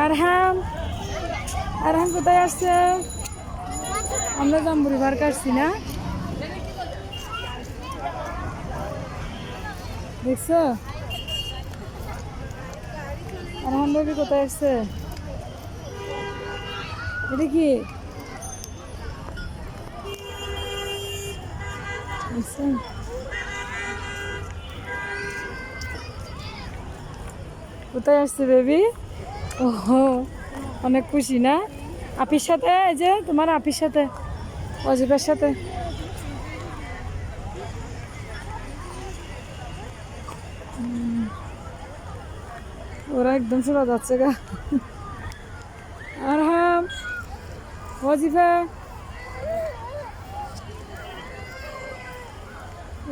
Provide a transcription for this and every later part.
আরহাম আরহাম কোথায় আসছে আমরা জাম্বুরি বার কাটছি না? দেখছ? আরহাম বেবি কোথায় আসছে এটা কি? কোথায় আসছে বেবি? ওহো, অনেক খুশি না? আপির সাথে, এই যে তোমার আপির সাথে, অজিবের সাথে। ওরা একদম চলে যাচ্ছে গা। আর হ্যাঁ অজিফা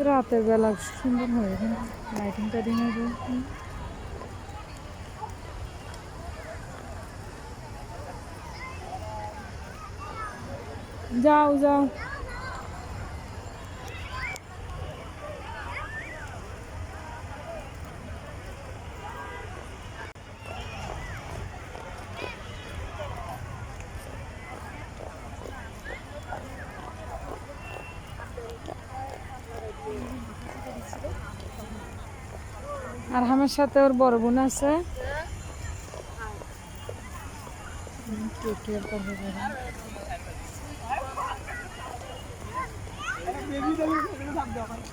রাতের বেলা সুন্দর হয় লাইটিং টাইটিং হবে যাও যাও। আর আমার সাথে ওর বড় বোন আছে। হুম, কে কে করবে বলো?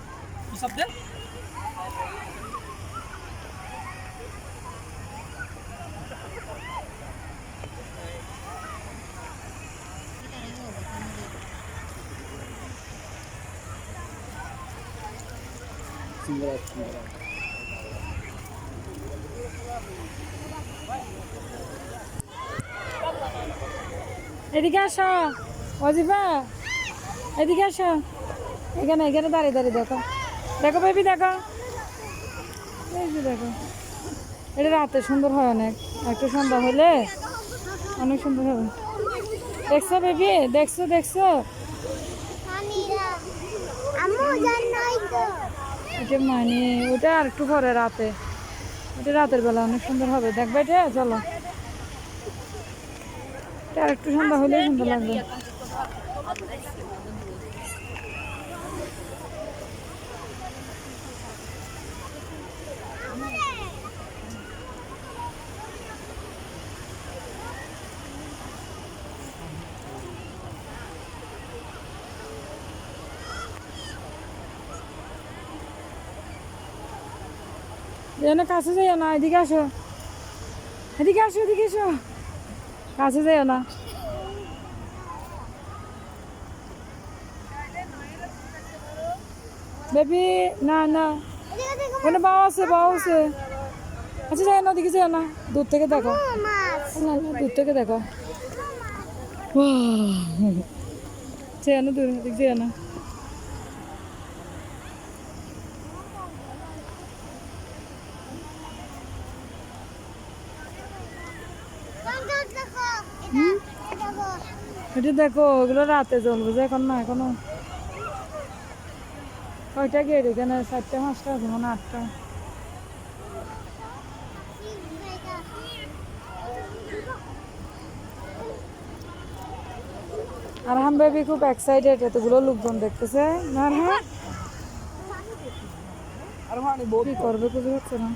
এদিকে আসো অজিফা এদিকে আসো এখানে এখানে দাঁড়িয়ে দাঁড়িয়ে দেখো। দেখো বেবি দেখো। যে দেখো। এটা রাতে সুন্দর হয় অনেক। একটু সন্ধ্যা হলে অনেক সুন্দর হবে দেখছ বেবি দেখছ দেখছ? এটা মানে ওটা আর একটু পরে রাতে। এটা রাতের বেলা অনেক সুন্দর হবে। দেখবে এটা চলো। এটা আর একটু সন্ধ্যা হলেই সুন্দর লাগবে। যেন কাছে যাইও না এদিকে আসো। এদিকে আসো এদিকে এসো কাছে যাইও না। বেবি না না। ওখানে বাবা আছে বাবা আছে। আচ্ছা যাই না ওদিকে যাই না। দূর থেকে দেখো। না, দূর থেকে দেখো। যাই না দূর দিক যাই না দেখো হুম দেখো এটা দেখো ওগুলো রাতে জ্বলবে যে এখন না এখনও। কয়টা গেট এখানে? চারটে পাঁচটা আছে মনে আটটা। আর হাম বেবি খুব এক্সাইটেড এতগুলো লোকজন দেখতেছে। না আর হ্যাঁ কি করবে বুঝে হচ্ছে না।